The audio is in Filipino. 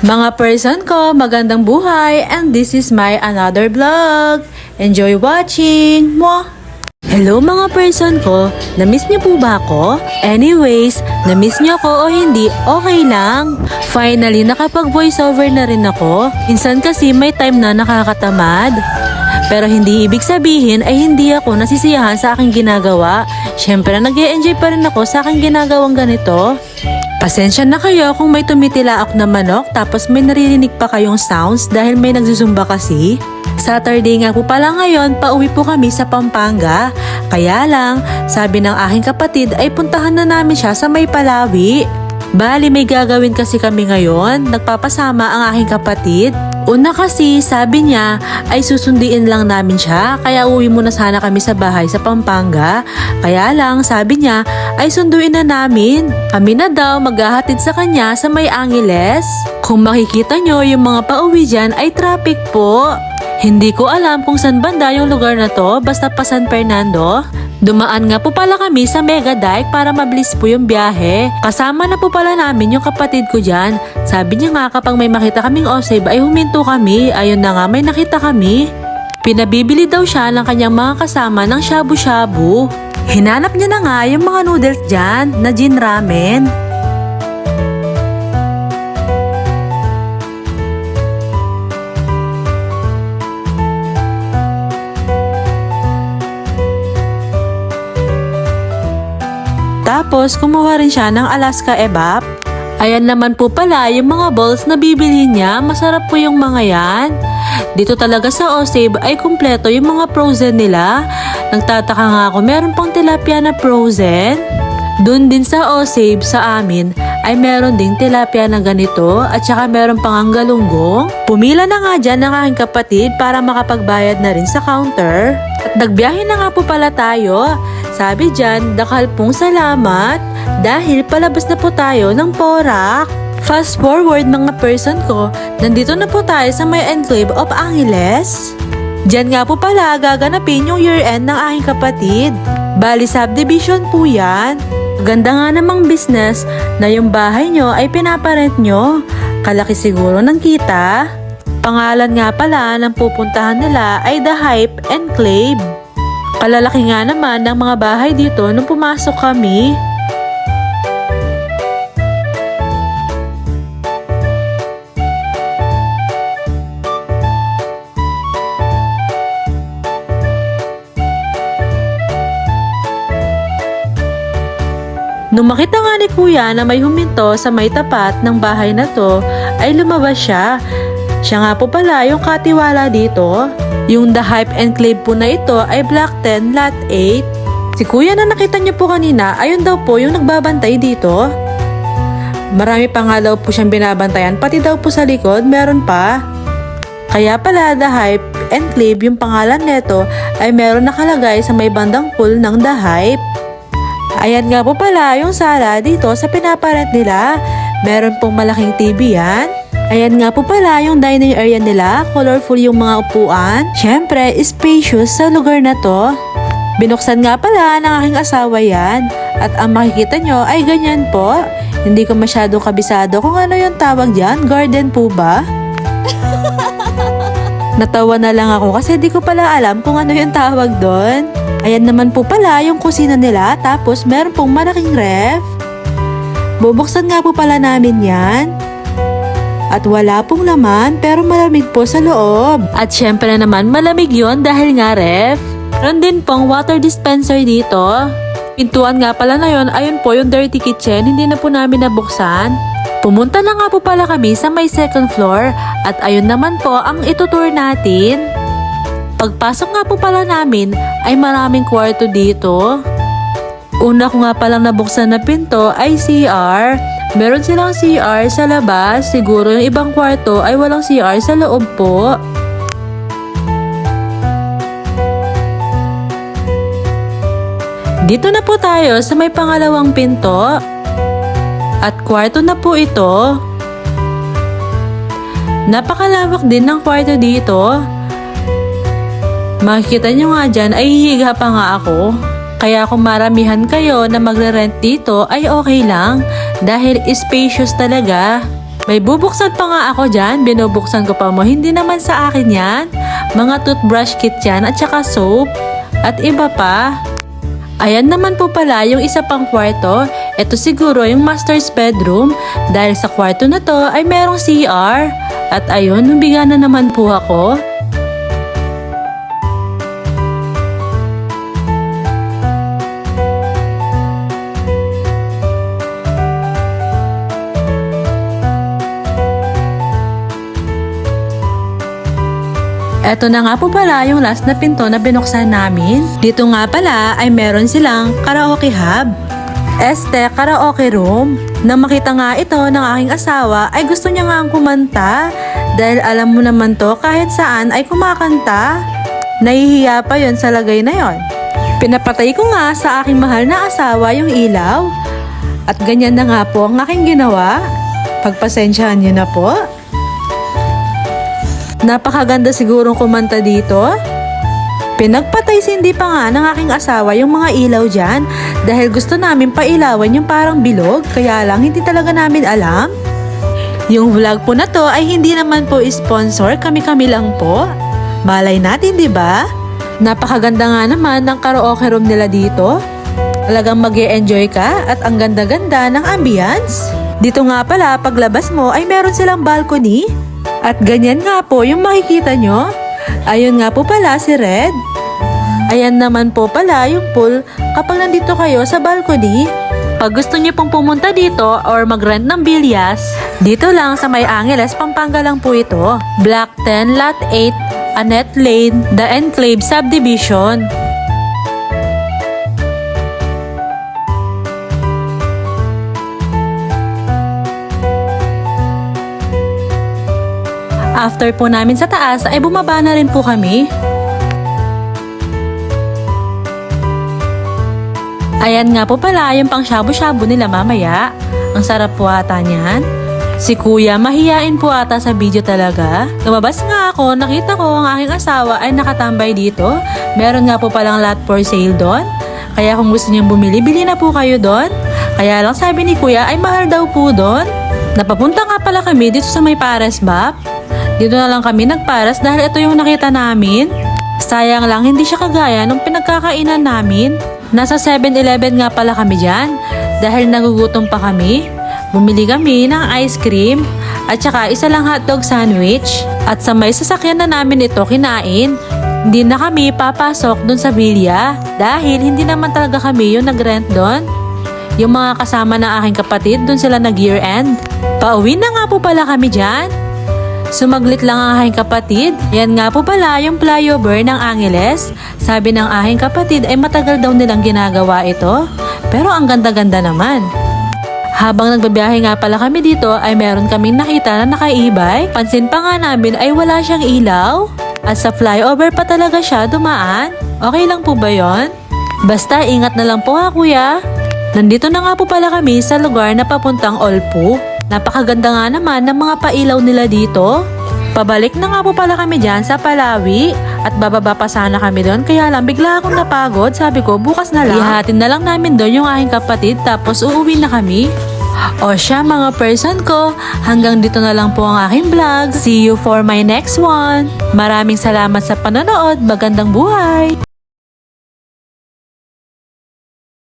Mga person ko, magandang buhay and this is my another vlog. Enjoy watching! Mwah! Hello mga person ko, na-miss niyo po ba ako? Anyways, na-miss niyo ako o hindi, okay lang. Finally, nakapag voiceover na rin ako. Minsan kasi may time na nakakatamad. Pero hindi ibig sabihin ay hindi ako nasisiyahan sa aking ginagawa. Siyempre, nag enjoy pa rin ako sa aking ginagawang ganito. Pasensya na kayo kung may tumitilaok na manok tapos may naririnig pa kayong sounds dahil may nagsusumba kasi. Saturday nga po pala ngayon, pauwi po kami sa Pampanga. Kaya lang, sabi ng aking kapatid ay puntahan na namin siya sa may Palawi. Bali may gagawin kasi kami ngayon, nagpapasama ang aking kapatid. Una kasi, sabi niya, ay susundiin lang namin siya, kaya uwi muna sana kami sa bahay sa Pampanga. Kaya lang, sabi niya, ay sunduin na namin. Kami na daw maghahatid sa kanya sa may Angeles. Kung makikita nyo, yung mga pauwi dyan ay traffic po. Hindi ko alam kung saan banda yung lugar na to, basta pa San Fernando. Dumaan nga po pala kami sa Mega Dike para mabilis po yung biyahe. Kasama na po pala namin yung kapatid ko dyan. Sabi niya nga kapag may makita kaming osib ay huminto kami. Ayun na nga may nakita kami. Pinabibili daw siya ng kanyang mga kasama ng shabu-shabu. Hinanap niya na nga yung mga noodles dyan na gin ramen. Tapos, kumuha rin siya ng Alaska Evap. Ayan naman po pala yung mga balls na bibili niya. Masarap po yung mga yan. Dito talaga sa Osave ay kumpleto yung mga frozen nila. Nagtataka nga ako, meron pang tilapia na frozen. Doon din sa Osave sa amin ay meron ding tilapia na ganito at saka meron pang ang galunggong. Pumila na nga dyan ng aking kapatid para makapagbayad na rin sa counter. At nagbiyahe na nga po pala tayo. Sabi dyan, dakal pong salamat dahil palabas na po tayo ng Porac. Fast forward mga person ko, nandito na po tayo sa may enclave of Angeles. Diyan nga po pala gaganapin yung year-end ng aking kapatid. Bali subdivision po yan. Ganda nga namang business na yung bahay nyo ay pinaparent nyo. Kalaki siguro ng kita. Pangalan nga pala ng pupuntahan nila ay The Hype Enclave. Kalalaki nga naman ng mga bahay dito nung pumasok kami. Nung makita nga ni kuya na may huminto sa may tapat ng bahay na to, ay lumabas siya. Siya nga po pala yung katiwala dito. Yung The Hype Enclave po na ito ay Block 10, Lot 8. Si kuya na nakita niyo po kanina, ayun daw po yung nagbabantay dito. Marami pa nga daw po siyang binabantayan, pati daw po sa likod, meron pa. Kaya pala The Hype Enclave, yung pangalan nito, ay meron nakalagay sa may bandang pool ng The Hype. Ayan nga po pala yung sala dito sa pinaparent nila. Meron pong malaking TV yan. Ayan nga po pala yung dining area nila. Colorful yung mga upuan. Siyempre, spacious sa lugar na to. Binuksan nga pala ng aking asawa yan. At ang makikita nyo ay ganyan po. Hindi ko masyado kabisado kung ano yung tawag dyan. Garden po ba? Natawa na lang ako kasi di ko pala alam kung ano yung tawag doon. Ayan naman po pala yung kusina nila tapos meron pong malaking ref. Bubuksan nga po pala namin yan. At wala pong laman pero malamig po sa loob. At syempre naman malamig yon dahil nga ref. Meron din pong water dispenser dito. Pintuan nga pala na yon, ayun po yung dirty kitchen, hindi na po namin nabuksan. Pumunta na nga po pala kami sa may second floor at ayun naman po ang itutour natin. Pagpasok nga po pala namin ay maraming kwarto dito. Una ko nga palang nabuksan na pinto ay CR. Meron silang CR sa labas, siguro yung ibang kwarto ay walang CR sa loob po. Dito na po tayo sa may pangalawang pinto. At kwarto na po ito. Napakalawak din ng kwarto dito. Makikita nyo nga dyan ay hihiga pa nga ako. Kaya kung maramihan kayo na magre-rent dito ay okay lang dahil spacious talaga. May bubuksan pa nga ako dyan, binubuksan ko pa mo. Hindi naman sa akin yan. Mga toothbrush kit yan at saka soap. At iba pa. Ayan naman po pala yung isa pang kwarto. Ito siguro yung master's bedroom. Dahil sa kwarto na to ay merong CR. At ayun, humiga na naman po ako. Eto na nga po pala yung last na pinto na binuksan namin. Dito nga pala ay meron silang karaoke hub. Este, karaoke room. Nang makita nga ito ng aking asawa ay gusto niya nga ang kumanta. Dahil alam mo naman to kahit saan ay kumakanta. Nahihiya pa yon sa lagay na yon. Pinapatay ko nga sa aking mahal na asawa yung ilaw. At ganyan na nga po ang aking ginawa. Pagpasensyahan niyo na po. Napakaganda sigurong kumanta dito. Pinagpatay sindi pa nga ng aking asawa yung mga ilaw dyan dahil gusto namin pailawan yung parang bilog kaya lang hindi talaga namin alam. Yung vlog po na to ay hindi naman po sponsor, kami-kami lang po. Malay natin, di ba? Napakaganda nga naman ng karaoke room nila dito. Talagang mag enjoy ka at ang ganda-ganda ng ambience. Dito nga pala, paglabas mo ay meron silang balcony. At ganyan nga po yung makikita nyo. Ayun nga po pala si Red. Ayan naman po pala yung pool kapag nandito kayo sa balcony. Pag gusto niyo pong pumunta dito or mag-rent ng bilyas, dito lang sa May Angeles, Pampanga lang po ito. Block 10, Lot 8, Annette Lane, The Enclave Subdivision. After po namin sa taas ay bumaba na rin po kami. Ayan nga po pala yung pang shabu-shabu nila mamaya. Ang sarap po ata niyan. Si kuya, mahiyain po ata sa video talaga. Lumabas nga ako, nakita ko ang aking asawa ay nakatambay dito. Meron nga po palang lot for sale doon. Kaya kung gusto niyong bumili, bili na po kayo doon. Kaya lang sabi ni kuya ay mahal daw po doon. Napapunta nga pala kami dito sa may Pares Bap. Dito na lang kami nagparas dahil ito yung nakita namin. Sayang lang hindi siya kagaya nung pinagkakainan namin. Nasa 7-Eleven nga pala kami dyan dahil nagugutom pa kami. Bumili kami ng ice cream at saka isa lang hotdog sandwich. At sa may sasakyan na namin ito kinain, hindi na kami papasok dun sa Villa dahil hindi naman talaga kami yung nag-rent doon. Yung mga kasama ng aking kapatid, dun sila nag-year end. Pauwi na nga po pala kami dyan. Sumaglit lang ang aking kapatid. Yan nga po pala yung flyover ng Angeles. Sabi ng aking kapatid ay matagal daw nilang ginagawa ito. Pero ang ganda-ganda naman. Habang nagbabiyahe nga pala kami dito ay meron kaming nakita na nakaibay. Pansin pa nga namin ay wala siyang ilaw. At sa flyover pa talaga siya dumaan. Okay lang po ba yon? Basta ingat na lang po ha kuya. Nandito na nga po pala kami sa lugar na papuntang Olpu. Napakaganda nga naman ng mga pailaw nila dito. Pabalik na nga po pala kami dyan sa Palawi at bababa pa sana kami doon kaya lang bigla akong napagod. Sabi ko bukas na lang. Ihatin na lang namin doon yung aking kapatid tapos uuwi na kami. O siya mga person ko, hanggang dito na lang po ang aking vlog. See you for my next one. Maraming salamat sa panonood. Magandang buhay!